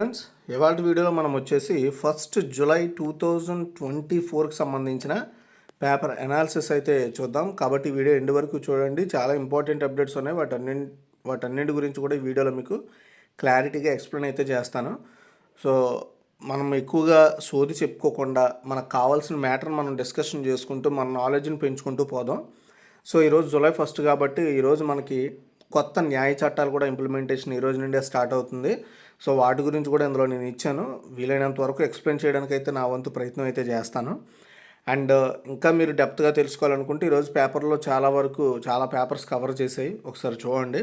Friends ఇవాళ వీడియోలో మనం వచ్చేసి first July two thousand twenty ఫోర్కి సంబంధించిన పేపర్ అనాలిసిస్ అయితే చూద్దాం. కాబట్టి వీడియో ఎండ్ వరకు చూడండి. చాలా ఇంపార్టెంట్ అప్డేట్స్ ఉన్నాయి. వాటన్ని వాటన్నిటి గురించి కూడా ఈ వీడియోలో మీకు క్లారిటీగా ఎక్స్ప్లెయిన్ అయితే చేస్తాను. సో మనం ఎక్కువగా సోది చెప్పుకోకుండా మనకు కావాల్సిన మ్యాటర్ని మనం డిస్కషన్ చేసుకుంటూ మన నాలెడ్జ్ని పెంచుకుంటూ పోదాం. సో ఈరోజు జూలై ఫస్ట్ కాబట్టి ఈరోజు మనకి కొత్త న్యాయ చట్టాలు కూడా ఇంప్లిమెంటేషన్ ఈ రోజు నుండే స్టార్ట్ అవుతుంది. సో వాటి గురించి కూడా ఇందులో నేను ఇచ్చాను. వీలైనంత వరకు ఎక్స్ప్లెయిన్ చేయడానికి అయితే నా వంతు ప్రయత్నం అయితే చేస్తాను. అండ్ ఇంకా మీరు డెప్త్గా తెలుసుకోవాలనుకుంటే ఈరోజు పేపర్లో చాలా వరకు చాలా పేపర్స్ కవర్ చేసాయి ఒకసారి చూడండి.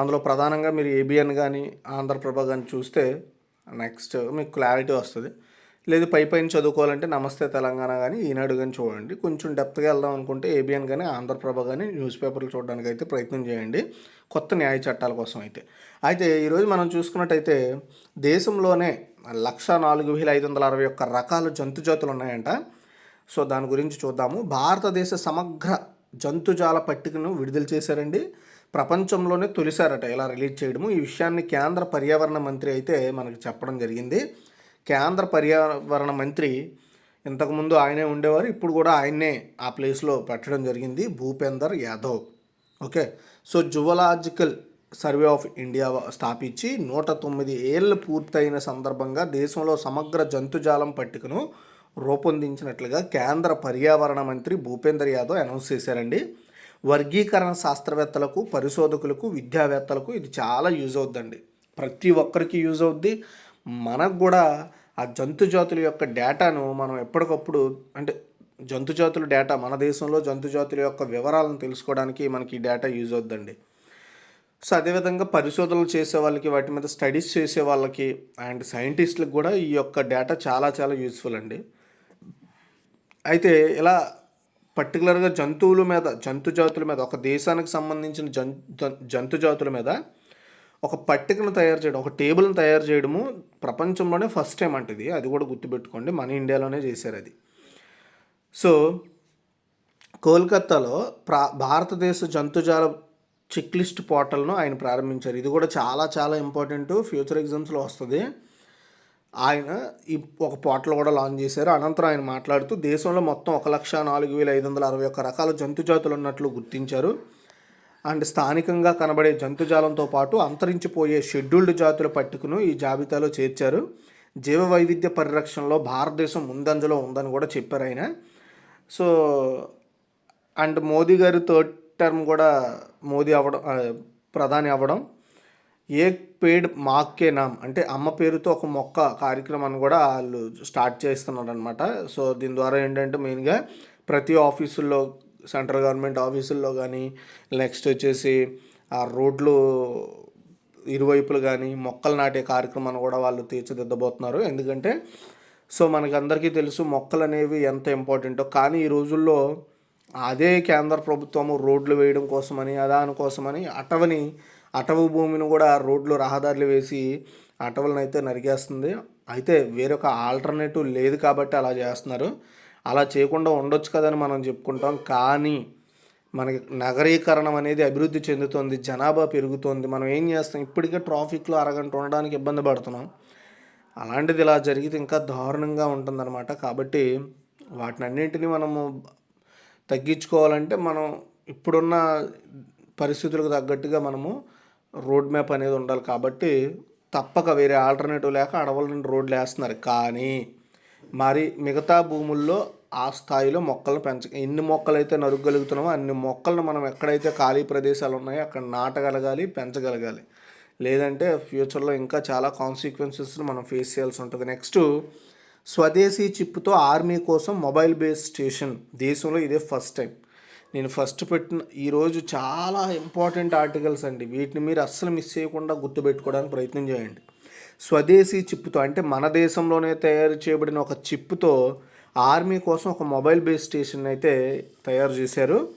అందులో ప్రధానంగా మీరు ఏబిఎన్ కానీ ఆంధ్రప్రభ కానీ చూస్తే నెక్స్ట్ మీకు క్లారిటీ వస్తుంది. లేదు పై పైన చదువుకోవాలంటే నమస్తే తెలంగాణ కానీ ఈనాడు కానీ చూడండి. కొంచెం డెప్త్గా వెళ్దాం అనుకుంటే ఏబిఎన్ కానీ ఆంధ్రప్రభ కానీ న్యూస్ పేపర్లు చూడడానికి అయితే ప్రయత్నం చేయండి. కొత్త న్యాయ చట్టాల కోసం అయితే. అయితే ఈరోజు మనం చూసుకున్నట్టయితే దేశంలోనే లక్ష నాలుగు వేల ఐదు వందల అరవై ఒక్క రకాల జంతు జాతులు ఉన్నాయంట. సో దాని గురించి చూద్దాము. భారతదేశ సమగ్ర జంతుజాల పట్టికను విడుదల చేశారండి. ప్రపంచంలోనే తొలిసారట ఇలా రిలీజ్ చేయడము. ఈ విషయాన్ని కేంద్ర పర్యావరణ మంత్రి అయితే మనకు చెప్పడం జరిగింది. కేంద్ర పర్యావరణ మంత్రి ఇంతకుముందు ఆయనే ఉండేవారు. ఇప్పుడు కూడా ఆయన్నే ఆ ప్లేస్లో పెట్టడం జరిగింది. Bhupender Yadav. Okay? So zoological survey of India స్థాపించి నూట తొమ్మిది ఏళ్ళు పూర్తయిన సందర్భంగా దేశంలో సమగ్ర జంతుజాలం పట్టికను రూపొందించినట్లుగా కేంద్ర పర్యావరణ మంత్రి భూపేందర్ యాదవ్ అనౌన్స్ చేశారండి. వర్గీకరణ శాస్త్రవేత్తలకు పరిశోధకులకు విద్యావేత్తలకు ఇది చాలా యూజ్ అవుద్దండి. ప్రతి ఒక్కరికి యూజ్ అవుద్ది. మనకు కూడా ఆ జంతు జాతుల యొక్క డేటాను మనం ఎప్పటికప్పుడు అంటే జంతు జాతుల డేటా మన దేశంలో జంతు జాతుల యొక్క వివరాలను తెలుసుకోవడానికి మనకి ఈ డేటా యూజ్ అవుద్దండి. సో అదేవిధంగా పరిశోధనలు చేసే వాళ్ళకి వాటి మీద స్టడీస్ చేసే వాళ్ళకి అండ్ సైంటిస్టులకు కూడా ఈ యొక్క డేటా చాలా చాలా యూస్ఫుల్ అండి. అయితే ఇలా పర్టికులర్గా జంతువుల మీద జంతు జాతుల మీద ఒక దేశానికి సంబంధించిన జంతు జంతు జాతుల మీద ఒక పట్టికను తయారు చేయడం ఒక టేబుల్ని తయారు చేయడము ప్రపంచంలోనే ఫస్ట్ టైం అంటది అది కూడా గుర్తుపెట్టుకోండి. మన ఇండియాలోనే చేశారు అది. సో కోల్కత్తాలో ప్రా భారతదేశ జంతుజాల చెక్ లిస్ట్ పోర్టల్ను ఆయన ప్రారంభించారు. ఇది కూడా చాలా చాలా ఇంపార్టెంట్. ఫ్యూచర్ ఎగ్జామ్స్లో వస్తుంది. ఆయన ఈ ఒక పోర్టల్ కూడా లాంచ్ చేశారు. అనంతరం ఆయన మాట్లాడుతూ దేశంలో మొత్తం ఒక లక్ష నాలుగు వేల ఐదు వందల అరవై ఒక్క రకాల జంతు జాతులు ఉన్నట్లు గుర్తించారు. అండ్ స్థానికంగా కనబడే జంతుజాలంతో పాటు అంతరించిపోయే షెడ్యూల్డ్ జాతుల పట్టికను ఈ జాబితాలో చేర్చారు. జీవ వైవిధ్య పరిరక్షణలో భారతదేశం ముందంజలో ఉందని కూడా చెప్పారు ఆయన. సో అండ్ మోదీ గారి థర్డ్ టర్మ్ కూడా మోదీ అవ్వడం ప్రధాని అవ్వడం. ఏ పేడ్ మాక్కే నామ్ అంటే అమ్మ పేరుతో ఒక మొక్క కార్యక్రమాన్ని కూడా వాళ్ళు స్టార్ట్ చేస్తున్నారు అనమాట సో దీని ద్వారా ఏంటంటే మెయిన్గా ప్రతి ఆఫీసుల్లో సెంట్రల్ గవర్నమెంట్ ఆఫీసుల్లో కానీ నెక్స్ట్ వచ్చేసి ఆ రోడ్లు ఇరువైపులు కానీ మొక్కలు నాటే కార్యక్రమాన్ని కూడా వాళ్ళు తీర్చిదిద్దబోతున్నారు. ఎందుకంటే సో మనకి అందరికీ తెలుసు మొక్కలు అనేవి ఎంత ఇంపార్టెంటో. కానీ ఈ రోజుల్లో అదే కేంద్ర ప్రభుత్వము రోడ్లు వేయడం కోసమని అదాని కోసమని అటవని అటవు భూమిని కూడా రోడ్లు రహదారులు వేసి అటవులను అయితే నరికేస్తుంది. అయితే వేరొక ఆల్టర్నేటివ్ లేదు కాబట్టి అలా చేస్తున్నారు. అలా చేయకుండా ఉండొచ్చు కదని మనం చెప్పుకుంటాం. కానీ మనకి నగరీకరణం అనేది అభివృద్ధి చెందుతుంది జనాభా పెరుగుతుంది. మనం ఏం చేస్తాం? ఇప్పటికే ట్రాఫిక్లో అరగంట ఉండడానికి ఇబ్బంది పడుతున్నాం. అలాంటిది ఇలా జరిగితే ఇంకా దారుణంగా ఉంటుందన్నమాట. కాబట్టి వాటిని అన్నింటినీ మనము తగ్గించుకోవాలంటే మనం ఇప్పుడున్న పరిస్థితులకు తగ్గట్టుగా మనము రోడ్ మ్యాప్ అనేది ఉండాలి. కాబట్టి తప్పక వేరే ఆల్టర్నేటివ్ లేక అడవులను నుండి రోడ్లు వేస్తున్నారు. కానీ మరి మిగతా భూముల్లో ఆ స్థాయిలో మొక్కలను పెంచ ఎన్ని మొక్కలు అయితే నరుగలుగుతున్నామో అన్ని మొక్కలను మనం ఎక్కడైతే ఖాళీ ప్రదేశాలు ఉన్నాయో అక్కడ నాటగలగాలి పెంచగలగాలి. లేదంటే ఫ్యూచర్లో ఇంకా చాలా కాన్సిక్వెన్సెస్ని మనం ఫేస్ చేయాల్సి ఉంటుంది. నెక్స్ట్ స్వదేశీ చిప్తో ఆర్మీ కోసం మొబైల్ బేస్ స్టేషన్. దేశంలో ఇదే ఫస్ట్ టైం. నేను ఫస్ట్ పెట్టిన ఈరోజు చాలా ఇంపార్టెంట్ ఆర్టికల్స్ అండి. వీటిని మీరు అస్సలు మిస్ చేయకుండా గుర్తుపెట్టుకోవడానికి ప్రయత్నం చేయండి. స్వదేశీ చిప్తో అంటే మన దేశంలోనే తయారు చేయబడిన ఒక చిప్తో ఆర్మీ కోసం ఒక మొబైల్ బేస్ స్టేషన్ అయితే తయారు చేశారు.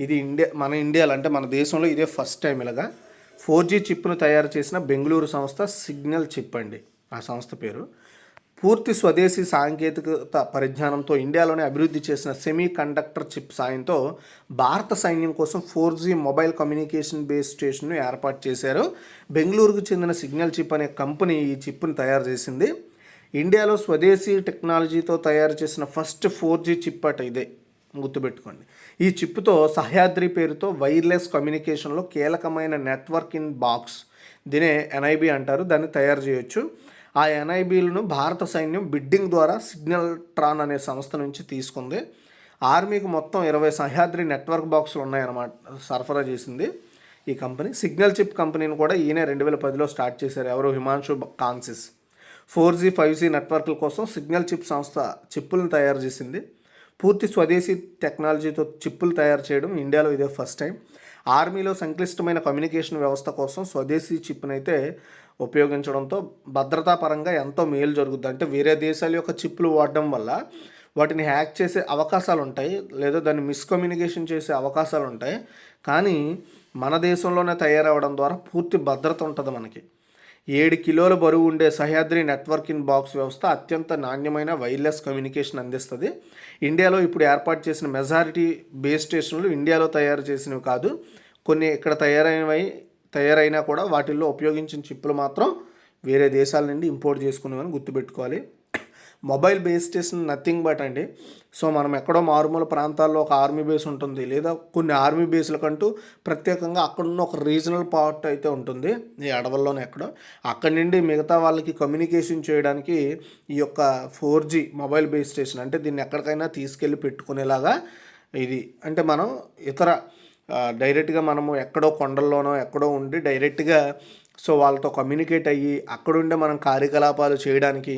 ఇది ఇండియా మన ఇండియాలో అంటే మన దేశంలో ఇదే ఫస్ట్ టైం ఇలాగా. ఫోర్ జీ చిప్ను తయారు చేసిన బెంగళూరు సంస్థ సిగ్నల్ చిప్ అండి. ఆ సంస్థ పేరు. పూర్తి స్వదేశీ సాంకేతికత పరిజ్ఞానంతో ఇండియాలోనే అభివృద్ధి చేసిన సెమీ కండక్టర్ చిప్ సాయంతో భారత సైన్యం కోసం four G mobile communication base స్టేషన్ను ఏర్పాటు చేశారు. బెంగళూరుకు చెందిన సిగ్నల్ చిప్ అనే కంపెనీ ఈ చిప్ను తయారు చేసింది. ఇండియాలో స్వదేశీ టెక్నాలజీతో తయారు చేసిన ఫస్ట్ ఫోర్ జీ చిప్ అట ఇదే. గుర్తుపెట్టుకోండి. ఈ చిప్తో సహ్యాద్రి పేరుతో వైర్లెస్ కమ్యూనికేషన్లో కీలకమైన నెట్వర్క్ ఇన్ బాక్స్ దీనే ఎన్ఐబి అంటారు. దాన్ని తయారు చేయొచ్చు. ఆ ఎన్ఐబీలను భారత సైన్యం బిడ్డింగ్ ద్వారా సిగ్నల్ ట్రాన్ అనే సంస్థ నుంచి తీసుకుంది. ఆర్మీకి మొత్తం ఇరవై సహ్యాద్రి నెట్వర్క్ బాక్సులు ఉన్నాయన్నమాట సరఫరా చేసింది ఈ కంపెనీ. సిగ్నల్ చిప్ కంపెనీని కూడా ఈయన రెండు వేల పదిలో స్టార్ట్ చేశారు. ఎవరు? హిమాంశు కాన్సిస్. ఫోర్ జీ ఫైవ్ జీ నెట్వర్క్ల కోసం సిగ్నల్ చిప్ సంస్థ చిప్పులను తయారు చేసింది. పూర్తి స్వదేశీ టెక్నాలజీతో చిప్పులు తయారు చేయడం ఇండియాలో ఇదే ఫస్ట్ టైం. ఆర్మీలో సంక్లిష్టమైన కమ్యూనికేషన్ వ్యవస్థ కోసం స్వదేశీ చిప్నైతే ఉపయోగించడంతో భద్రతా పరంగా ఎంతో మేలు జరుగుతుంది అంటే వేరే దేశాల యొక్క చిప్పులు వాడడం వల్ల వాటిని హ్యాక్ చేసే అవకాశాలు ఉంటాయి లేదా దాన్ని మిస్కమ్యూనికేషన్ చేసే అవకాశాలు ఉంటాయి కానీ మన దేశంలోనే తయారవడం ద్వారా పూర్తి భద్రత ఉంటుంది మనకి. ఏడు కిలోల బరువు ఉండే సహ్యాద్రి నెట్వర్కింగ్ బాక్స్ వ్యవస్థ అత్యంత నాణ్యమైన వైర్లెస్ కమ్యూనికేషన్ అందిస్తుంది. ఇండియాలో ఇప్పుడు ఏర్పాటు చేసిన మెజారిటీ బేస్ స్టేషన్లు ఇండియాలో తయారు చేసినవి కాదు కొన్ని ఇక్కడ తయారైనవి తయారైనా కూడా వాటిల్లో ఉపయోగించిన చిప్పులు మాత్రం వేరే దేశాల నుండి ఇంపోర్ట్ చేసుకునేవని గుర్తుపెట్టుకోవాలి. Mobile base station nothing but అండి. సో మనం ఎక్కడో మారుమూల ప్రాంతాల్లో ఒక ఆర్మీ బేస్ ఉంటుంది. లేదా కొన్ని ఆర్మీ బేస్లకంటూ ప్రత్యేకంగా అక్కడున్న ఒక రీజనల్ పార్ట్ అయితే ఉంటుంది. ఈ అడవుల్లోనే ఎక్కడో. అక్కడి నుండి మిగతా వాళ్ళకి కమ్యూనికేషన్ చేయడానికి ఈ యొక్క four G mobile base station అంటే దీన్ని ఎక్కడికైనా తీసుకెళ్ళి పెట్టుకునేలాగా ఇది. అంటే మనం ఇతర డైరెక్ట్గా మనము ఎక్కడో కొండల్లోనో ఎక్కడో ఉండి డైరెక్ట్గా సో వాళ్ళతో కమ్యూనికేట్ అయ్యి అక్కడుండే మనం కార్యకలాపాలు చేయడానికి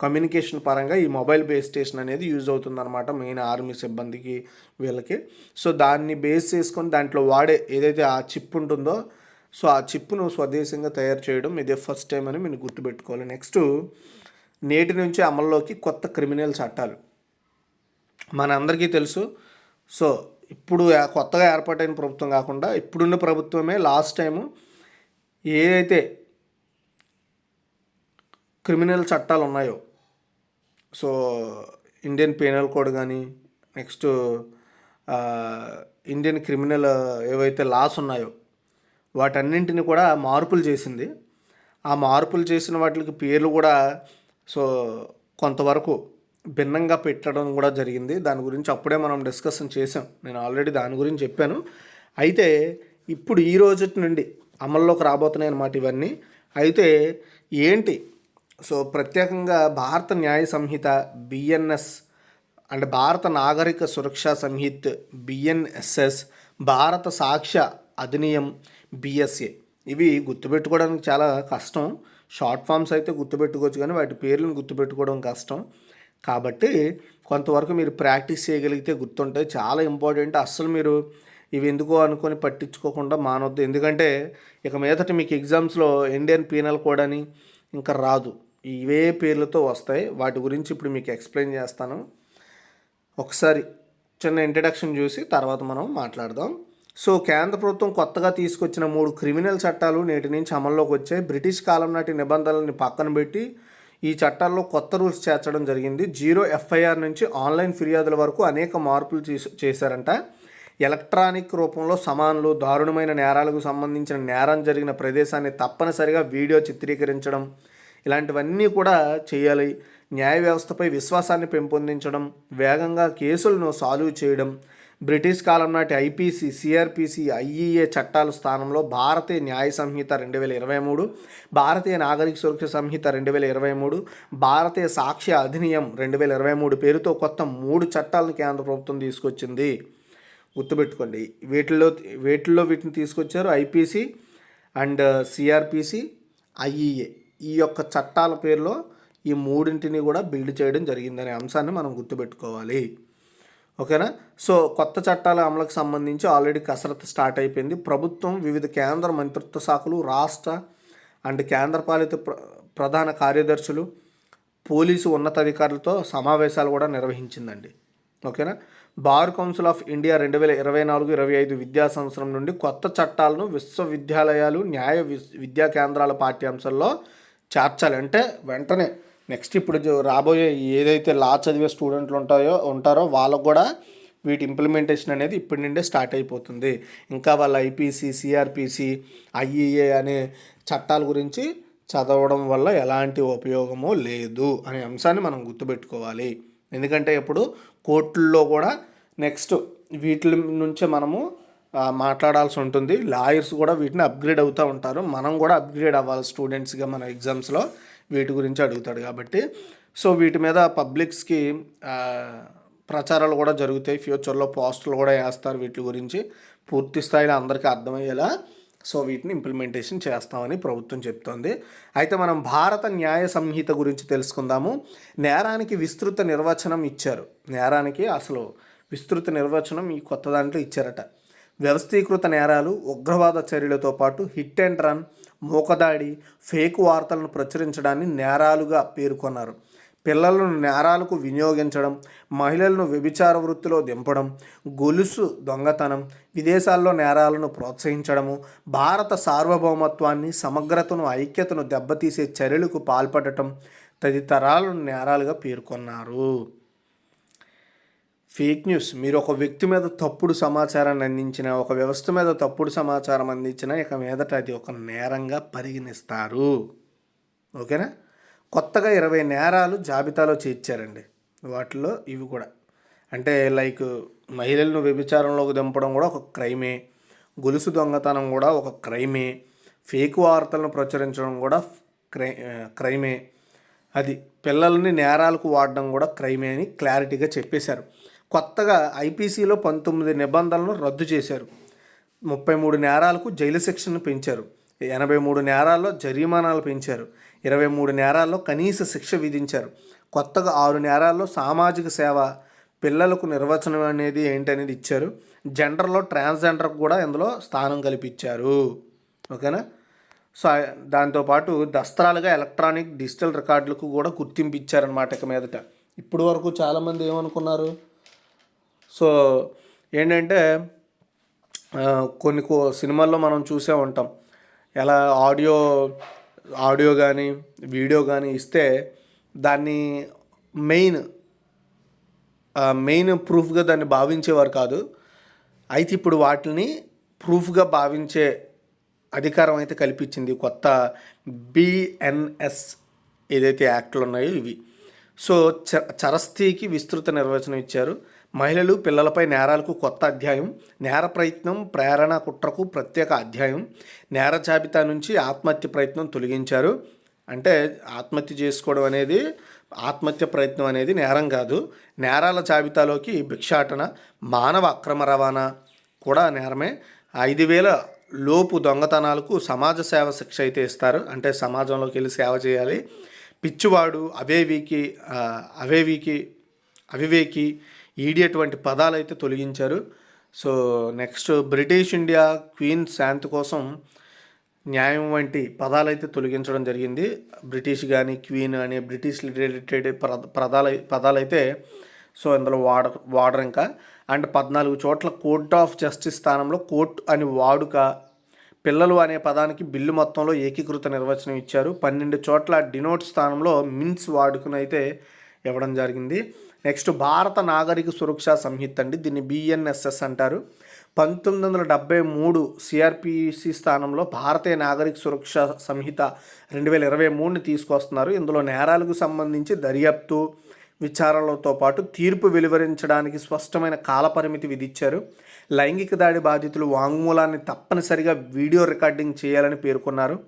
కమ్యూనికేషన్ పరంగా ఈ మొబైల్ బేస్ స్టేషన్ అనేది యూజ్ అవుతుందన్నమాట మెయిన్ ఆర్మీ సిబ్బందికి వీళ్ళకి. సో దాన్ని బేస్ చేసుకొని దాంట్లో వాడే ఏదైతే ఆ చిప్ ఉంటుందో సో ఆ చిప్ను స్వదేశంగా తయారు చేయడం ఇదే ఫస్ట్ టైం అని మీరు గుర్తుపెట్టుకోవాలి. నెక్స్ట్ నేటి నుంచి అమల్లోకి కొత్త క్రిమినల్ చట్టాలు. మనందరికీ తెలుసు సో ఇప్పుడు కొత్తగా ఏర్పాటైన ప్రభుత్వం కాకుండా ఇప్పుడున్న ప్రభుత్వమే లాస్ట్ టైము ఏదైతే క్రిమినల్ చట్టాలు ఉన్నాయో సో ఇండియన్ పీనల్ కోడ్ కానీ నెక్స్ట్ ఇండియన్ క్రిమినల్ ఏవైతే లాస్ ఉన్నాయో వాటన్నింటిని కూడా మార్పులు చేసింది. ఆ మార్పులు చేసిన వాటికి పేర్లు కూడా సో కొంతవరకు భిన్నంగా పెట్టడం కూడా జరిగింది. దాని గురించి అప్పుడే మనం డిస్కషన్ చేసాం. నేను ఆల్రెడీ దాని గురించి చెప్పాను. అయితే ఇప్పుడు ఈ రోజు నుండి అమల్లోకి రాబోతున్నాయి అన్నమాట ఇవన్నీ. అయితే ఏంటి సో ప్రత్యేకంగా భారత న్యాయ సంహిత బిఎన్ఎస్ అంటే భారత నాగరిక సురక్షా సంహిత్ బిఎన్ఎస్ఎస్ భారత సాక్ష్య అధినియం బిఎస్ఏ ఇవి గుర్తుపెట్టుకోవడానికి చాలా కష్టం. షార్ట్ ఫామ్స్ అయితే గుర్తుపెట్టుకోవచ్చు కానీ వాటి పేర్లను గుర్తుపెట్టుకోవడం కష్టం. కాబట్టి కొంతవరకు మీరు ప్రాక్టీస్ చేయగలిగితే గుర్తుంటాయి. చాలా ఇంపార్టెంట్. అస్సలు మీరు ఇవి ఎందుకో అనుకొని పట్టించుకోకుండా మానవద్దు ఎందుకంటే ఇక మీదట మీకు ఎగ్జామ్స్లో ఇండియన్ పీనల్ కోడ్ అని ఇంకా రాదు. ఇవే పేర్లతో వస్తాయి. వాటి గురించి ఇప్పుడు మీకు ఎక్స్ప్లెయిన్ చేస్తాను. ఒకసారి చిన్న ఇంట్రడక్షన్ చూసి తర్వాత మనం మాట్లాడదాం. సో కేంద్ర ప్రభుత్వం కొత్తగా తీసుకొచ్చిన మూడు క్రిమినల్ చట్టాలు నేటి నుంచి అమల్లోకి వచ్చాయి. బ్రిటిష్ కాలం నాటి నిబంధనలని పక్కన పెట్టి ఈ చట్టాల్లో కొత్త రూల్స్ చేర్చడం జరిగింది. జీరో ఎఫ్ఐఆర్ నుంచి ఆన్లైన్ ఫిర్యాదుల వరకు అనేక మార్పులు చేసి- చేశారంట. ఎలక్ట్రానిక్ రూపంలో సమాన్లు దారుణమైన నేరాలకు సంబంధించిన నేరం జరిగిన ప్రదేశాన్ని తప్పనిసరిగా వీడియో చిత్రీకరించడం ఇలాంటివన్నీ కూడా చేయాలి. న్యాయ వ్యవస్థపై విశ్వాసాన్ని పెంపొందించడం వేగంగా కేసులను సాల్వ్ చేయడం. బ్రిటిష్ కాలం నాటి ఐపీసీ సిఆర్పిసి ఐఈఏ చట్టాల స్థానంలో భారతీయ న్యాయ సంహిత రెండు వేల ఇరవై మూడు భారతీయ నాగరిక సురక్ష సంహిత రెండు వేల ఇరవై మూడు భారతీయ సాక్ష్య అధినియం రెండు వేల ఇరవై మూడు పేరుతో కొత్త మూడు చట్టాలను కేంద్ర ప్రభుత్వం తీసుకొచ్చింది. గుర్తుపెట్టుకోండి వీటిల్లో వీటిల్లో వీటిని తీసుకొచ్చారు ఐపీసీ అండ్ సిఆర్పిసి ఐఈఏ. ఈ యొక్క చట్టాల పేరులో ఈ మూడింటిని కూడా బిల్డ్ చేయడం జరిగిందనే అంశాన్ని మనం గుర్తుపెట్టుకోవాలి. ఓకేనా? సో కొత్త చట్టాల అమలుకు సంబంధించి ఆల్రెడీ కసరత్తు స్టార్ట్ అయిపోయింది. ప్రభుత్వం వివిధ కేంద్ర మంత్రిత్వ శాఖలు రాష్ట్ర అండ్ కేంద్రపాలిత ప్ర ప్రధాన కార్యదర్శులు పోలీసు ఉన్నతాధికారులతో సమావేశాలు కూడా నిర్వహించిందండి. ఓకేనా? బార్ కౌన్సిల్ ఆఫ్ ఇండియా రెండు వేల ఇరవై నాలుగు ఇరవై ఐదు విద్యా సంవత్సరం నుండి కొత్త చట్టాలను విశ్వవిద్యాలయాలు న్యాయ విద్యా కేంద్రాల పాఠ్యాంశాల్లో చేర్చాలి. అంటే వెంటనే నెక్స్ట్ ఇప్పుడు రాబోయే ఏదైతే లా చదివే స్టూడెంట్లు ఉంటాయో ఉంటారో వాళ్ళకు కూడా వీటి ఇంప్లిమెంటేషన్ అనేది ఇప్పటి నుండే స్టార్ట్ అయిపోతుంది. ఇంకా వాళ్ళ ఐపీసీ సిఆర్పిసి ఐఈఏ అనే చట్టాల గురించి చదవడం వల్ల ఎలాంటి ఉపయోగమో లేదు అనే అంశాన్ని మనం గుర్తుపెట్టుకోవాలి. ఎందుకంటే ఇప్పుడు కోర్టుల్లో కూడా నెక్స్ట్ వీటి నుంచే మనము మాట్లాడాల్సి ఉంటుంది. లాయర్స్ కూడా వీటిని అప్గ్రేడ్ అవుతూ ఉంటారు. మనం కూడా అప్గ్రేడ్ అవ్వాలి స్టూడెంట్స్గా మన ఎగ్జామ్స్లో. వీటి గురించి అడుగుతాడు కాబట్టి. సో వీటి మీద పబ్లిక్స్కి ప్రచారాలు కూడా జరుగుతాయి. ఫ్యూచర్లో పోస్టులు కూడా వేస్తారు వీటి గురించి. పూర్తి స్థాయిలో అందరికీ అర్థమయ్యేలా. సో వీటిని ఇంప్లిమెంటేషన్ చేస్తామని ప్రభుత్వం చెప్తోంది. అయితే మనం భారత న్యాయ సంహిత గురించి తెలుసుకుందాము. నేరానికి విస్తృత నిర్వచనం ఇచ్చారు. నేరానికి అసలు విస్తృత నిర్వచనం ఈ కొత్త దాంట్లో ఇచ్చారట. వ్యవస్థీకృత నేరాలు ఉగ్రవాద చర్యలతో పాటు హిట్ అండ్ రన్ మూకదాడి ఫేక్ వార్తలను ప్రచురించడాన్ని నేరాలుగా పేర్కొన్నారు. పిల్లలను నేరాలకు వినియోగించడం మహిళలను వ్యభిచార వృత్తిలో దింపడం గొలుసు దొంగతనం విదేశాల్లో నేరాలను ప్రోత్సహించడము భారత సార్వభౌమత్వాన్ని సమగ్రతను ఐక్యతను దెబ్బతీసే చర్యలకు పాల్పడటం తదితరాలను నేరాలుగా పేర్కొన్నారు. Fake news. మీరు ఒక వ్యక్తి మీద తప్పుడు సమాచారాన్ని అందించిన ఒక వ్యవస్థ మీద తప్పుడు సమాచారం అందించిన ఇక మీదట అది ఒక నేరంగా పరిగణిస్తారు. ఓకేనా? కొత్తగా ఇరవై నేరాలు జాబితాలో చేర్చారండి. వాటిలో ఇవి కూడా. అంటే లైక్ మహిళలను వ్యభిచారంలోకి దింపడం కూడా ఒక క్రైమే. గొలుసు దొంగతనం కూడా ఒక క్రైమే. ఫేక్ వార్తలను ప్రచురించడం కూడా క్రై క్రైమే. అది పిల్లల్ని నేరాలకు వాడడం కూడా క్రైమే అని క్లారిటీగా చెప్పేశారు. కొత్తగా ఐపీసీలో పంతొమ్మిది నిబంధనలను రద్దు చేశారు. ముప్పై మూడు నేరాలకు జైలు శిక్షను పెంచారు. ఎనభై మూడు నేరాల్లో జరిమానాలు పెంచారు. ఇరవై మూడు నేరాల్లో కనీస శిక్ష విధించారు. కొత్తగా ఆరు నేరాల్లో సామాజిక సేవ పిల్లలకు నిర్వచనం అనేది ఏంటనేది ఇచ్చారు. జెండర్లో ట్రాన్స్జెండర్కి కూడా ఇందులో స్థానం కల్పించారు. ఓకేనా? సో దాంతోపాటు దస్త్రాలుగా ఎలక్ట్రానిక్ డిజిటల్ రికార్డులకు కూడా గుర్తింపు ఇచ్చారనమాట ఇక మీదట. ఇప్పుడు వరకు చాలామంది ఏమనుకున్నారు? సో ఏంటంటే కొన్ని కో సినిమాల్లో మనం చూసే ఉంటాం. ఎలా ఆడియో ఆడియో కానీ వీడియో కానీ ఇస్తే దాన్ని మెయిన్ మెయిన్ ప్రూఫ్గా దాన్ని భావించేవారు కాదు. అయితే ఇప్పుడు వాటిని ప్రూఫ్గా భావించే అధికారం అయితే కల్పించింది కొత్త బిఎన్ఎస్ ఏదైతే యాక్ట్లు ఉన్నాయో ఇవి. సో చ చరస్థికి విస్తృత నిర్వచనం ఇచ్చారు. మహిళలు పిల్లలపై నేరాలకు కొత్త అధ్యాయం నేర ప్రయత్నం ప్రేరణ కుట్రకు ప్రత్యేక అధ్యాయం నేర జాబితా నుంచి ఆత్మహత్య ప్రయత్నం తొలగించారు. అంటే ఆత్మహత్య చేసుకోవడం అనేది ఆత్మహత్య ప్రయత్నం అనేది నేరం కాదు. నేరాల జాబితాలోకి భిక్షాటన మానవ అక్రమ రవాణా కూడా నేరమే. ఐదు వేల లోపు దొంగతనాలకు సమాజ సేవ శిక్ష అయితే ఇస్తారు. అంటే సమాజంలోకి వెళ్ళి సేవ చేయాలి. పిచ్చివాడు అవేవికి అవేవికి అవివేకి ఈడియట్ వంటి పదాలు అయితే తొలగించారు. So next British India queen శాంతి కోసం న్యాయం వంటి పదాలు అయితే తొలగించడం జరిగింది. బ్రిటిష్ కానీ క్వీన్ అనే బ్రిటిష్ రిలేటెడ్ పద పదాలు పదాలైతే సో ఇందులో వాడ వాడరు ఇంకా. అండ్ పద్నాలుగు చోట్ల కోర్ట్ ఆఫ్ జస్టిస్ స్థానంలో కోర్ట్ అని వాడుక పిల్లలు అనే పదానికి బిల్లు మొత్తంలో ఏకీకృత నిర్వచనం ఇచ్చారు. పన్నెండు చోట్ల డినోట్ స్థానంలో మిన్స్ వాడుకనైతే ఇవ్వడం జరిగింది. నెక్స్ట్ భారత నాగరిక సురక్షా సంహిత అండి దీన్ని బిఎన్ఎస్ఎస్ అంటారు. పంతొమ్మిది వందల డెబ్బై మూడు సిఆర్పిసి స్థానంలో భారతీయ నాగరిక సురక్ష సంహిత రెండు వేల ఇరవై మూడుని తీసుకొస్తున్నారు. ఇందులో నేరాలకు సంబంధించి దర్యాప్తు విచారణలతో పాటు తీర్పు వెలువరించడానికి స్పష్టమైన కాలపరిమితి విధించారు లైంగిక దాడి బాధితులు వాంగ్మూలాన్ని తప్పనిసరిగా వీడియో రికార్డింగ్ చేయాలని పేర్కొన్నారు.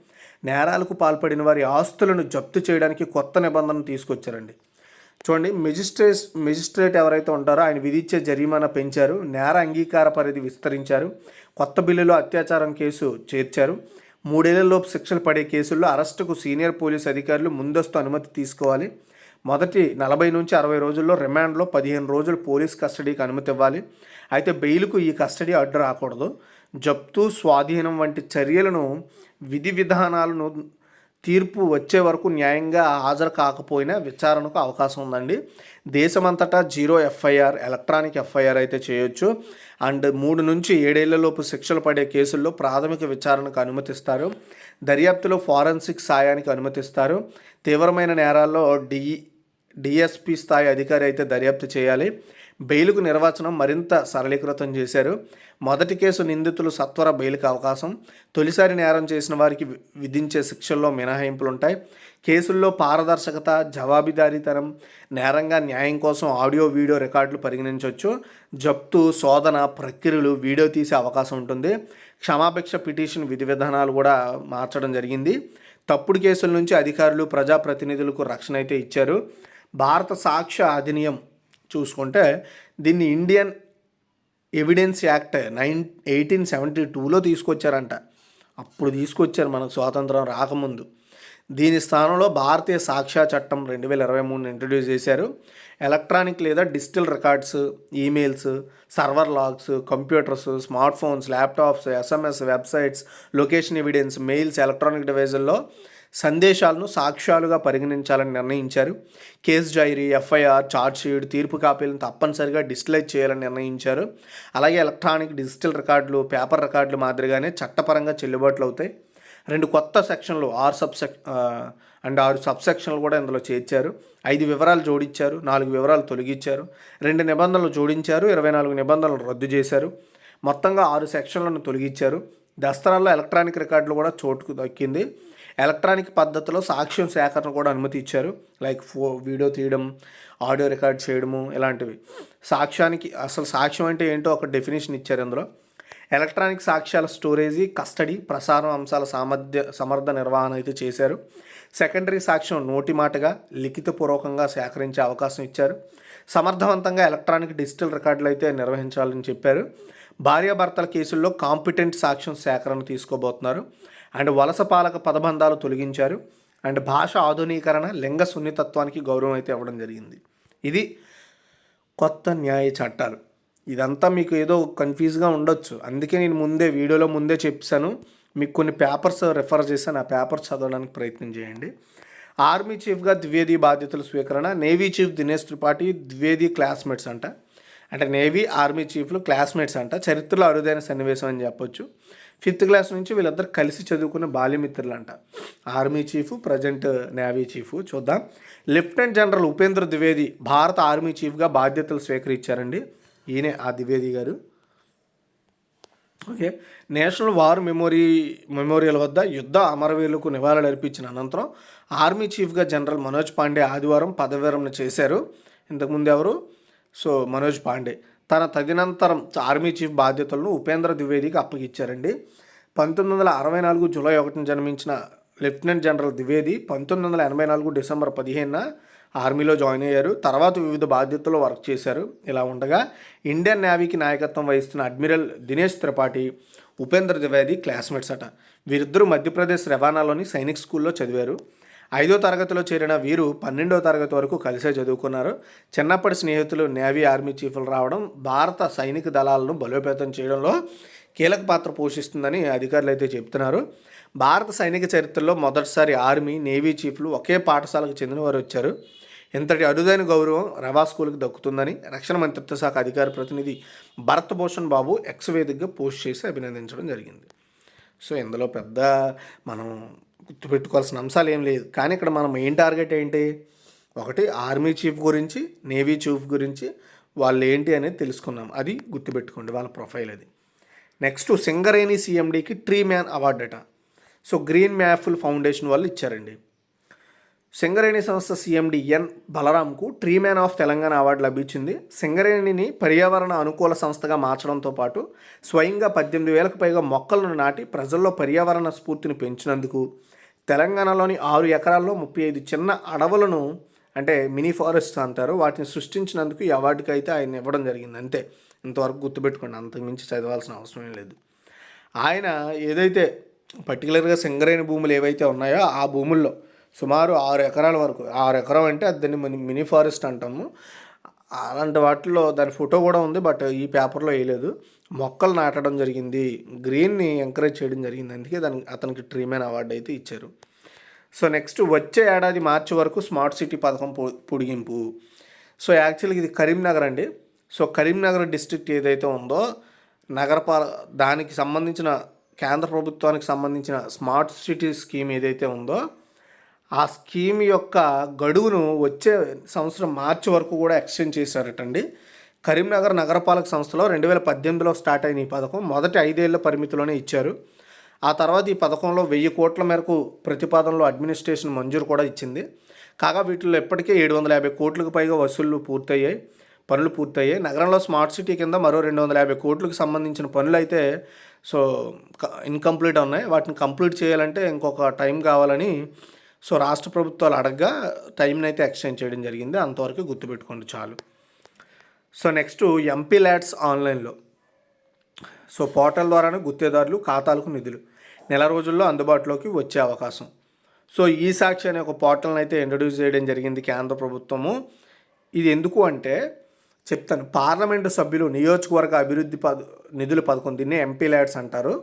నేరాలకు పాల్పడిన వారి ఆస్తులను జప్తు చేయడానికి కొత్త నిబంధన తీసుకొచ్చారండి. చూడండి మెజిస్ట్రేట్ మెజిస్ట్రేట్ ఎవరైతే ఉంటారో ఆయన విధించే జరిమానా పెంచారు నేర అంగీకార పరిధి విస్తరించారు కొత్త బిల్లులో అత్యాచారం కేసు చేర్చారు మూడేళ్ళలోపు శిక్షలు పడే కేసుల్లో అరెస్టుకు సీనియర్ పోలీస్ అధికారులు ముందస్తు అనుమతి తీసుకోవాలి. మొదటి నలభై నుంచి అరవై రోజుల్లో రిమాండ్లో పదిహేను రోజులు పోలీస్ కస్టడీకి అనుమతి ఇవ్వాలి. అయితే బెయిల్కు ఈ కస్టడీ అడ్డు రాకూడదు. జప్తు స్వాధీనం వంటి చర్యలను విధి విధానాలను తీర్పు వచ్చే వరకు న్యాయంగా హాజరు కాకపోయినా విచారణకు అవకాశం ఉందండి. దేశమంతటా జీరో ఎఫ్ఐఆర్ ఎలక్ట్రానిక్ ఎఫ్ఐఆర్ అయితే చేయొచ్చు. అండ్ మూడు నుంచి ఏడేళ్ళలోపు శిక్షలు పడే కేసుల్లో ప్రాథమిక విచారణకు అనుమతిస్తారు. దర్యాప్తులో ఫారెన్సిక్ సాయానికి అనుమతిస్తారు. తీవ్రమైన నేరాల్లో డి డిఎస్పి స్థాయి అధికారి అయితే దర్యాప్తు చేయాలి. బెయిల్కు నిర్వచనం మరింత సరళీకృతం చేశారు. మొదటి కేసు నిందితులు సత్వర బెయిల్కి అవకాశం. తొలిసారి నేరం చేసిన వారికి విధించే శిక్షల్లో మినహాయింపులు ఉంటాయి కేసుల్లో పారదర్శకత జవాబుదారీతనం నేరంగా న్యాయం కోసం ఆడియో వీడియో రికార్డులు పరిగణించవచ్చు జప్తు శోధన ప్రక్రియలు వీడియో తీసే అవకాశం ఉంటుంది. క్షమాపేక్ష పిటిషన్ విధి విధానాలు కూడా మార్చడం జరిగింది. తప్పుడు కేసుల నుంచి అధికారులు ప్రజాప్రతినిధులకు రక్షణ అయితే ఇచ్చారు. భారత సాక్ష్య అధినియం చూసుకుంటే దీన్ని Indian evidence act nine eighteen seventy టూలో తీసుకొచ్చారంట. అప్పుడు తీసుకొచ్చారు మనకు స్వాతంత్రం రాకముందు. దీని స్థానంలో భారతీయ సాక్ష్య చట్టం రెండు వేల ఇరవై మూడుని ఇంట్రడ్యూస్ చేశారు. ఎలక్ట్రానిక్ లేదా digital records emails server logs computers smart phones laptops SMS websites location evidence mails electronic డివైజుల్లో సందేశాలను సాక్ష్యాలుగా పరిగణించాలని నిర్ణయించారు. కేసు డైరీ ఎఫ్ఐఆర్ షీట్ తీర్పు కాపీలను తప్పనిసరిగా డిజిటలైజ్ చేయాలని నిర్ణయించారు. అలాగే ఎలక్ట్రానిక్ డిజిటల్ రికార్డులు పేపర్ రికార్డులు మాదిరిగానే చట్టపరంగా చెల్లుబాట్లు అవుతాయి. రెండు కొత్త సెక్షన్లు ఆరు సబ్ సెక్ అండ్ ఆరు సబ్ సెక్షన్లు కూడా ఇందులో చేర్చారు. ఐదు వివరాలు జోడించారు నాలుగు వివరాలు తొలగించారు రెండు నిబంధనలు జోడించారు ఇరవై నాలుగు నిబంధనలు రద్దు చేశారు. మొత్తంగా ఆరు సెక్షన్లను తొలగించారు. దస్తరాల్లో ఎలక్ట్రానిక్ రికార్డులు కూడా చోటుకు దక్కింది. ఎలక్ట్రానిక్ పద్ధతిలో సాక్ష్యం సేకరణ కూడా అనుమతి ఇచ్చారు. లైక్ ఫో వీడియో తీయడం ఆడియో రికార్డ్ చేయడము ఇలాంటివి. సాక్ష్యానికి అసలు సాక్ష్యం అంటే ఏంటో ఒక డెఫినేషన్ ఇచ్చారు ఇందులో. ఎలక్ట్రానిక్ సాక్ష్యాల స్టోరేజీ కస్టడీ ప్రసారం అంశాల సామర్థ్య సమర్థ నిర్వహణ అయితే చేశారు. సెకండరీ సాక్ష్యం నోటి మాటగా లిఖితపూర్వకంగా సేకరించే అవకాశం ఇచ్చారు. సమర్థవంతంగా ఎలక్ట్రానిక్ డిజిటల్ రికార్డులు అయితే నిర్వహించాలని చెప్పారు. భార్యాభర్తల కేసుల్లో కాంపిటెంట్ సాక్ష్యం సేకరణ తీసుకోబోతున్నారు. అండ్ వలస పాలక పదబంధాలు తొలగించారు. అండ్ భాష ఆధునీకరణ లింగ సున్నితత్వానికి గౌరవం అయితే ఇవ్వడం జరిగింది. ఇది కొత్త న్యాయ చట్టాలు. ఇదంతా మీకు ఏదో కన్ఫ్యూజ్గా ఉండొచ్చు. అందుకే నేను ముందే వీడియోలో ముందే చెప్పాను. మీకు కొన్ని పేపర్స్ రెఫర్ చేశాను. ఆ పేపర్స్ చదవడానికి ప్రయత్నం చేయండి. ఆర్మీ చీఫ్గా ద్వివేది బాధ్యతల స్వీకరణ navy chief Dinesh Tripathi Dwivedi classmates అంట. అంటే నేవీ ఆర్మీ చీఫ్లు క్లాస్మేట్స్ అంట. చరిత్రలో అరుదైన సన్నివేశం అని చెప్పొచ్చు. ఫిఫ్త్ క్లాస్ నుంచి వీళ్ళిద్దరు కలిసి చదువుకున్న బాల్యమిత్రులు అంట army chief present navy chief. చూద్దాం. లెఫ్టినెంట్ జనరల్ ఉపేంద్ర ద్వివేది భారత ఆర్మీ చీఫ్గా బాధ్యతలు స్వీకరించారండి. ఈయనే ఆ ద్వివేది గారు. Okay. National war memory memorial వద్ద యుద్ధ అమరవీరులకు నివాళులు అర్పించిన అనంతరం ఆర్మీ చీఫ్గా జనరల్ మనోజ్ పాండే ఆదివారం పదవిరమణ చేశారు. ఇంతకుముందు ఎవరు? సో మనోజ్ పాండే. తన తదనంతరం ఆర్మీ చీఫ్ బాధ్యతలను ఉపేంద్ర ద్వివేదికి అప్పగించారండి పంతొమ్మిది వందల అరవై నాలుగు జూలై ఒకటిన జన్మించిన లెఫ్టినెంట్ జనరల్ ద్వివేది పంతొమ్మిది వందల ఎనభై నాలుగు డిసెంబర్ పదిహేనున ఆర్మీలో జాయిన్ అయ్యారు. తర్వాత వివిధ బాధ్యతల్లో వర్క్ చేశారు. ఇలా ఉండగా ఇండియన్ నేవీకి నాయకత్వం వహిస్తున్న అడ్మిరల్ దినేష్ త్రిపాఠి ఉపేంద్ర ద్వివేది క్లాస్మేట్స్ అట. వీరిద్దరూ మధ్యప్రదేశ్ రవాణాలోని సైనిక్ స్కూల్లో చదివారు. ఐదో తరగతిలో చేరిన వీరు పన్నెండో తరగతి వరకు కలిసే చదువుకున్నారు. చిన్నప్పటి స్నేహితులు నేవీ ఆర్మీ చీఫ్లు రావడం భారత సైనిక దళాలను బలోపేతం చేయడంలో కీలక పాత్ర పోషిస్తుందని అధికారులు అయితే చెప్తున్నారు. భారత సైనిక చరిత్రలో మొదటిసారి ఆర్మీ నేవీ చీఫ్లు ఒకే పాఠశాలకు చెందిన వారు వచ్చారు. ఇంతటి అరుదైన గౌరవం రవా స్కూల్కి దక్కుతుందని రక్షణ మంత్రిత్వ శాఖ అధికార ప్రతినిధి భరత్ భూషణ్ బాబు ఎక్స్ వేదికగా పోస్ట్ చేసి అభినందించడం జరిగింది. సో ఇందులో పెద్ద మనం గుర్తుపెట్టుకోవాల్సిన అంశాలు ఏం లేదు. కానీ ఇక్కడ మనం మెయిన్ టార్గెట్ ఏంటి? ఒకటి ఆర్మీ చీఫ్ గురించి నేవీ చీఫ్ గురించి వాళ్ళు ఏంటి అనేది తెలుసుకున్నాం అది గుర్తుపెట్టుకోండి వాళ్ళ ప్రొఫైల్ అది. నెక్స్ట్ సింగరేణి సీఎండీకి ట్రీ మ్యాన్ అవార్డు అట. సో గ్రీన్ మ్యాఫుల్ ఫౌండేషన్ వాళ్ళు ఇచ్చారండి. సింగరేణి సంస్థ CMD N బలరాంకు tree man of Telangana award లభించింది. సింగరేణిని పర్యావరణ అనుకూల సంస్థగా మార్చడంతో పాటు స్వయంగా పద్దెనిమిది వేలకు పైగా మొక్కలను నాటి ప్రజల్లో పర్యావరణ స్ఫూర్తిని పెంచినందుకు తెలంగాణలోని ఆరు ఎకరాల్లో ముప్పై ఐదు చిన్న అడవులను అంటే మినీ ఫారెస్ట్ అంటారు వాటిని సృష్టించినందుకు ఈ అవార్డుకి ఆయన ఇవ్వడం జరిగింది. అంతే. ఇంతవరకు గుర్తుపెట్టుకోండి అంతకు మించి చదవాల్సిన అవసరం ఏం లేదు. ఆయన ఏదైతే పర్టికులర్గా సింగరైన భూములు ఏవైతే ఉన్నాయో ఆ భూముల్లో సుమారు ఆరు ఎకరాల వరకు ఆరు ఎకరం అంటే దాన్ని మినీ మినీ ఫారెస్ట్ అంటాము. అలాంటి వాటిల్లో దాని ఫోటో కూడా ఉంది బట్ ఈ పేపర్లో వేయలేదు. మొక్కలు నాటడం జరిగింది. గ్రీన్ని ఎంకరేజ్ చేయడం జరిగింది. అందుకే దానికి అతనికి ట్రీమెన్ అవార్డు అయితే ఇచ్చారు. సో నెక్స్ట్ వచ్చే ఏడాది మార్చి వరకు స్మార్ట్ సిటీ పథకం పొ- పొడిగింపు. సో యాక్చువల్గా ఇది కరీంనగర్ అండి. సో కరీంనగర్ డిస్ట్రిక్ట్ ఏదైతే ఉందో నగరపాల దానికి సంబంధించిన కేంద్ర ప్రభుత్వానికి సంబంధించిన స్మార్ట్ సిటీ స్కీమ్ ఏదైతే ఉందో ఆ స్కీమ్ యొక్క గడువును వచ్చే సంవత్సరం మార్చి వరకు కూడా ఎక్స్టెండ్ చేశారటండి. కరీంనగర్ నగరపాలక సంస్థలో రెండు వేల పద్దెనిమిదిలో స్టార్ట్ అయిన ఈ పథకం మొదటి ఐదేళ్ళ పరిమితిలోనే ఇచ్చారు. ఆ తర్వాత ఈ పథకంలో వెయ్యి కోట్ల మేరకు ప్రతిపాదనలో అడ్మినిస్ట్రేషన్ మంజూరు కూడా ఇచ్చింది. కాగా వీటిలో ఇప్పటికే ఏడు వందల యాభై కోట్లకు పైగా వసూళ్ళు పూర్తయ్యాయి. పనులు పూర్తయ్యాయి. నగరంలో స్మార్ట్ సిటీ కింద మరో రెండు వందల యాభై కోట్లకు సంబంధించిన పనులు అయితే సో ఇన్కంప్లీట్ ఉన్నాయి. వాటిని కంప్లీట్ చేయాలంటే ఇంకొక టైం కావాలని సో రాష్ట్ర ప్రభుత్వాలు అడగగా టైంని అయితే ఎక్స్టెండ్ చేయడం జరిగింది. అంతవరకు గుర్తుపెట్టుకోండి చాలు. సో నెక్స్ట్ ఎంపీ ల్యాడ్స్ ఆన్లైన్లో. సో పోర్టల్ ద్వారానే గుత్తేదారులు ఖాతాలకు నిధులు నెల రోజుల్లో అందుబాటులోకి వచ్చే అవకాశం. సో ఈ సాక్షి అనే ఒక పోర్టల్ని అయితే ఇంట్రడ్యూస్ చేయడం జరిగింది కేంద్ర ప్రభుత్వము. ఇది ఎందుకు అంటే చెప్తాను పార్లమెంటు సభ్యులు నియోజకవర్గ అభివృద్ధి పద నిధులు పథకం దీన్ని ఎంపీ ల్యాడ్స్ అంటారు.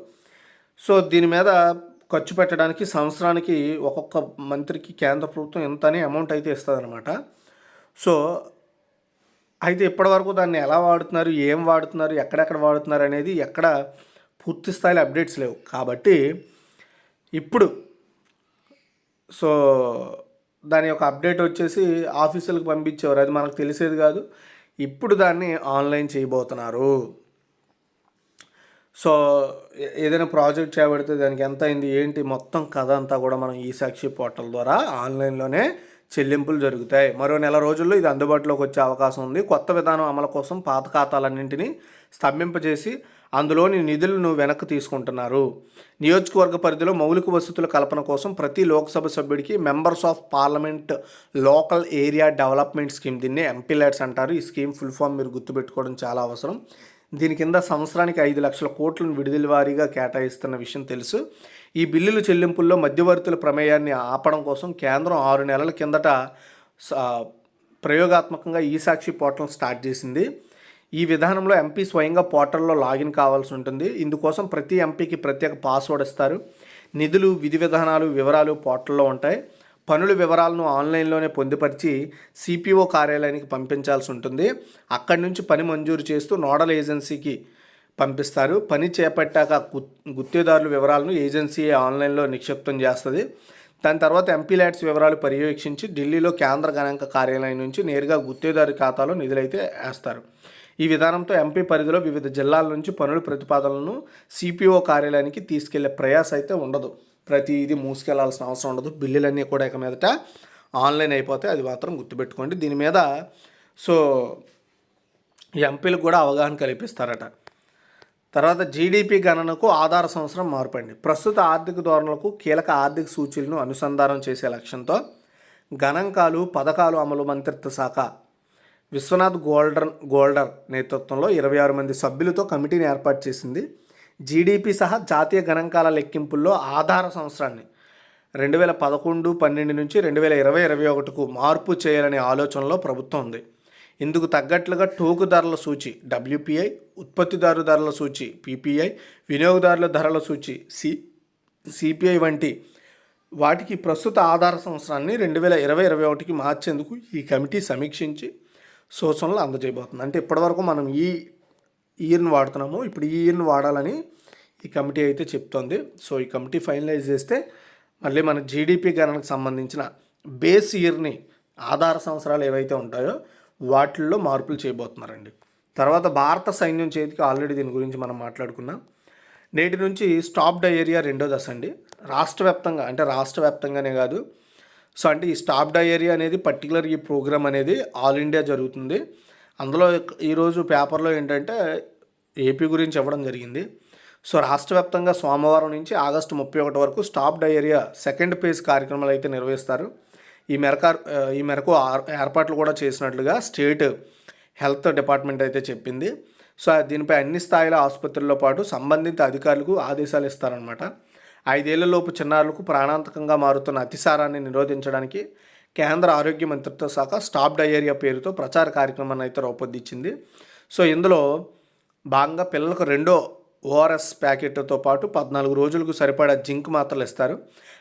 సో దీని మీద ఖర్చు పెట్టడానికి సంవత్సరానికి ఒక్కొక్క మంత్రికి కేంద్ర ప్రభుత్వం ఎంత అని అమౌంట్ అయితే ఇస్తుంది సో అయితే ఇప్పటివరకు దాన్ని ఎలా వాడుతున్నారు ఏం వాడుతున్నారు ఎక్కడెక్కడ వాడుతున్నారు అనేది ఎక్కడ పూర్తి స్థాయిలో అప్డేట్స్ లేవు. కాబట్టి ఇప్పుడు సో దాని యొక్క అప్డేట్ వచ్చేసి ఆఫీసులకు పంపించేవారు. అది మనకు తెలిసేది కాదు. ఇప్పుడు దాన్ని ఆన్లైన్ చేయబోతున్నారు. సో ఏదైనా ప్రాజెక్ట్ చేయబడితే దానికి ఎంత అయింది ఏంటి మొత్తం కథ అంతా కూడా మనం ఈ సాక్షి పోర్టల్ ద్వారా ఆన్లైన్లోనే చెల్లింపులు జరుగుతాయి. మరో నెల రోజుల్లో ఇది అందుబాటులోకి వచ్చే అవకాశం ఉంది. కొత్త విధానం అమలు కోసం పాత ఖాతాలన్నింటినీ స్తంభింపజేసి అందులోని నిధులను వెనక్కి తీసుకుంటున్నారు. నియోజకవర్గ పరిధిలో మౌలిక వసతుల కల్పన కోసం ప్రతి Lok Sabha సభ్యుడికి members of parliament local area development scheme దీన్ని ఎంపీ అంటారు. ఈ స్కీమ్ ఫుల్ ఫామ్ మీరు గుర్తుపెట్టుకోవడం చాలా అవసరం. దీని కింద సంవత్సరానికి ఐదు లక్షల కోట్లను విడుదల వారీగా కేటాయిస్తున్న విషయం తెలుసు. ఈ బిల్లుల చెల్లింపుల్లో మధ్యవర్తుల ప్రమేయాన్ని ఆపడం కోసం కేంద్రం ఆరు నెలల కిందట ప్రయోగాత్మకంగా ఈ సాక్షి పోర్టల్ స్టార్ట్ చేసింది. ఈ విధానంలో ఎంపీ స్వయంగా పోర్టల్లో లాగిన్ కావాల్సి ఉంటుంది. ఇందుకోసం ప్రతి ఎంపీకి ప్రత్యేక పాస్వర్డ్ ఇస్తారు. నిధులు విధి విధానాలు వివరాలు పోర్టల్లో ఉంటాయి. పనుల వివరాలను ఆన్లైన్లోనే పొందుపరిచి సిపిఓ కార్యాలయానికి పంపించాల్సి ఉంటుంది. అక్కడి నుంచి పని మంజూరు చేస్తూ నోడల్ ఏజెన్సీకి పంపిస్తారు. పని చేపట్టాక గు- గుత్తేదారుల వివరాలను ఏజెన్సీ ఆన్లైన్లో నిక్షిప్తం చేస్తుంది. దాని తర్వాత ఎంపీ ల్యాడ్స్ వివరాలు పర్యవేక్షించి ఢిల్లీలో కేంద్ర గణాంక కార్యాలయం నుంచి నేరుగా గుత్తేదారు ఖాతాలో నిధులైతే వేస్తారు. ఈ విధానంతో ఎంపీ పరిధిలో వివిధ జిల్లాల నుంచి పనుల ప్రతిపాదనలను సిపిఓ కార్యాలయానికి తీసుకెళ్ళే ప్రయాస అయితే ఉండదు. ప్రతిదీ మూసుకెళ్ళాల్సిన అవసరం ఉండదు. బిల్లులన్నీ కూడా ఇక మీదట ఆన్లైన్ అయిపోతే అది మాత్రం గుర్తుపెట్టుకోండి. దీని మీద సో ఎంపీలకు కూడా అవగాహన కల్పిస్తారట. తర్వాత జీడిపి గణనకు ఆధార సంవత్సరం మార్పండి. ప్రస్తుత ఆర్థిక ధోరణులకు కీలక ఆర్థిక సూచీలను అనుసంధానం చేసే లక్ష్యంతో గణాంకాలు పథకాలు అమలు మంత్రిత్వ శాఖ విశ్వనాథ్ గోల్డర్ గోల్డర్ నేతృత్వంలో ఇరవై ఆరు మంది సభ్యులతో కమిటీని ఏర్పాటు చేసింది. జీడిపి సహా జాతీయ గణాంకాల లెక్కింపుల్లో ఆధార సంవత్సరాన్ని రెండు వేల పదకొండు పన్నెండు నుంచి రెండు వేల ఇరవై ఇరవై ఒకటికు మార్పు చేయాలనే ఆలోచనలో ప్రభుత్వం ఉంది. ఇందుకు తగ్గట్లుగా టోకు ధరల సూచి డబ్ల్యూపీఐ ఉత్పత్తిదారు ధరల సూచి పీపీఐ వినియోగదారుల ధరల సూచి సి సిపిఐ వంటి వాటికి ప్రస్తుత ఆధార సంవత్సరాన్ని రెండు వేల ఇరవై ఇరవై ఒకటికి మార్చేందుకు ఈ కమిటీ సమీక్షించి సూచనలు అందజేయబోతుంది. అంటే ఇప్పటివరకు మనం ఈ ఇయర్ని వాడుతున్నాము. ఇప్పుడు ఈ ఇయర్ని వాడాలని ఈ కమిటీ అయితే చెప్తోంది. సో ఈ కమిటీ ఫైనలైజ్ చేస్తే మళ్ళీ మన జీడిపి గణనకు సంబంధించిన బేస్ ఇయర్ని ఆధార సంవత్సరాలు ఏవైతే ఉంటాయో వాటిల్లో మార్పులు చేయబోతున్నారండి. తర్వాత భారత సైన్యం చేతికి ఆల్రెడీ దీని గురించి మనం మాట్లాడుకున్నాం. నేటి నుంచి స్టాప్ డయేరియా రెండో దశ అండి రాష్ట్ర వ్యాప్తంగా అంటే రాష్ట్ర వ్యాప్తంగానే కాదు. సో అంటే ఈ స్టాప్ డయేరియా అనేది పర్టికులర్ ఈ ప్రోగ్రామ్ అనేది ఆల్ ఇండియా జరుగుతుంది. అందులో ఈరోజు పేపర్లో ఏంటంటే ఏపీ గురించి ఇవ్వడం జరిగింది. సో రాష్ట్ర వ్యాప్తంగా సోమవారం నుంచి ఆగస్టు ముప్పై ఒకటి వరకు స్టాప్ డయేరియా సెకండ్ ఫేజ్ కార్యక్రమాలు అయితే నిర్వహిస్తారు. ఈ మేరకు ఈ మేరకు ఏర్పాట్లు కూడా చేసినట్లుగా స్టేట్ హెల్త్ డిపార్ట్మెంట్ అయితే చెప్పింది. సో దీనిపై అన్ని స్థాయిల ఆసుపత్రుల్లో పాటు సంబంధిత అధికారులకు ఆదేశాలు ఇస్తారనమాట ఐదేళ్ళలోపు చిన్నారులకు ప్రాణాంతకంగా మారుతున్న అతిసారాన్ని నిరోధించడానికి కేంద్ర ఆరోగ్య మంత్రిత్వ శాఖ స్టాప్ డయేరియా పేరుతో ప్రచార కార్యక్రమాన్ని అయితే రూపొందించింది. సో ఇందులో భాగంగా పిల్లలకు రెండో ఓఆర్ఎస్ ప్యాకెట్తో పాటు పద్నాలుగు రోజులకు సరిపడా జింక్ మాత్రలు ఇస్తారు.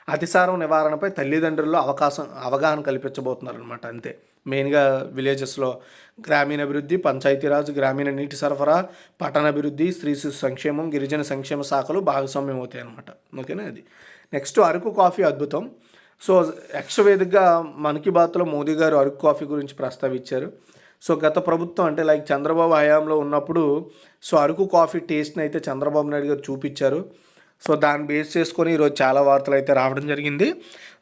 అతిసారం నివారణపై తల్లిదండ్రుల్లో అవకాశం అవగాహన కల్పించబోతున్నారు అనమాట అంతే. మెయిన్గా విలేజెస్లో గ్రామీణాభివృద్ధి పంచాయతీరాజ్ గ్రామీణ నీటి సరఫరా పట్టణాభివృద్ధి స్త్రీ శిశు సంక్షేమం గిరిజన సంక్షేమ శాఖలు భాగస్వామ్యం అవుతాయి అనమాట ఓకేనా అది నెక్స్ట్ అరకు కాఫీ అద్భుతం. సో యక్షవేదికగా మన్ కీ బాత్లో మోదీ గారు అరకు కాఫీ గురించి ప్రస్తావించారు. సో గత ప్రభుత్వం అంటే లైక్ చంద్రబాబు హయాంలో ఉన్నప్పుడు సో అరకు కాఫీ టేస్ట్ని అయితే చంద్రబాబు నాయుడు గారు చూపించారు. సో దాన్ని బేస్ చేసుకొని ఈరోజు చాలా వార్తలు అయితే రావడం జరిగింది.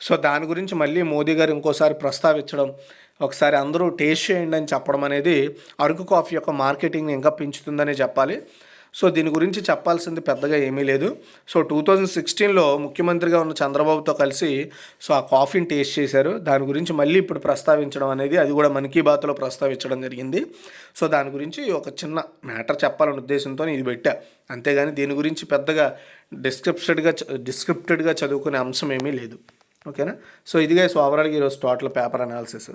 సో దాని గురించి మళ్ళీ మోదీ గారు ఇంకోసారి ప్రస్తావించడం ఒకసారి అందరూ టేస్ట్ చేయండి అని చెప్పడం అనేది అరకు కాఫీ యొక్క మార్కెటింగ్ని ఇంకా పెంచుతుందనే చెప్పాలి. సో దీని గురించి చెప్పాల్సింది పెద్దగా ఏమీ లేదు. సో టూ థౌజండ్ సిక్స్టీన్లో ముఖ్యమంత్రిగా ఉన్న చంద్రబాబుతో కలిసి సో ఆ కాఫీని టేస్ట్ చేశారు. దాని గురించి మళ్ళీ ఇప్పుడు ప్రస్తావించడం అనేది అది కూడా మన్ కీ బాత్లో ప్రస్తావించడం జరిగింది. సో దాని గురించి ఒక చిన్న మ్యాటర్ చెప్పాలనే ఉద్దేశంతో ఇది పెట్టా. అంతేగాని దీని గురించి పెద్దగా డిస్క్రిప్టెడ్గా డిస్క్రిప్టెడ్గా చదువుకునే అంశం ఏమీ లేదు. ఓకేనా? సో ఇదిగా సో ఓవరాల్గా ఈరోజు టోటల్ పేపర్ అనాలిసిస్.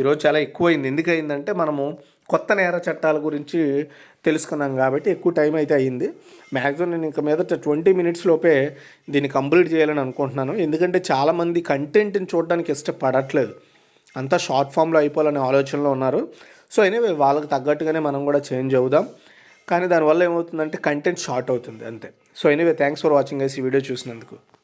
ఈరోజు చాలా ఎక్కువైంది. అయింది అయిందంటే మనము కొత్త నేర చట్టాల గురించి తెలుసుకున్నాం కాబట్టి ఎక్కువ టైం అయితే అయ్యింది. మ్యాక్సిమం నేను ఇంకా మీద ట్వంటీ మినిట్స్ లోపే దీన్ని కంప్లీట్ చేయాలని అనుకుంటున్నాను. ఎందుకంటే చాలామంది కంటెంట్ని చూడడానికి ఇష్టపడట్లేదు. అంతా షార్ట్ ఫామ్లో అయిపోవాలనే ఆలోచనలో ఉన్నారు. సో ఎనీవే వాళ్ళకి తగ్గట్టుగానే మనం కూడా చేంజ్ అవుదాం. కానీ దానివల్ల ఏమవుతుందంటే కంటెంట్ షార్ట్ అవుతుంది అంతే. So anyway thanks for watching guys ఈ వీడియో చూసినందుకు.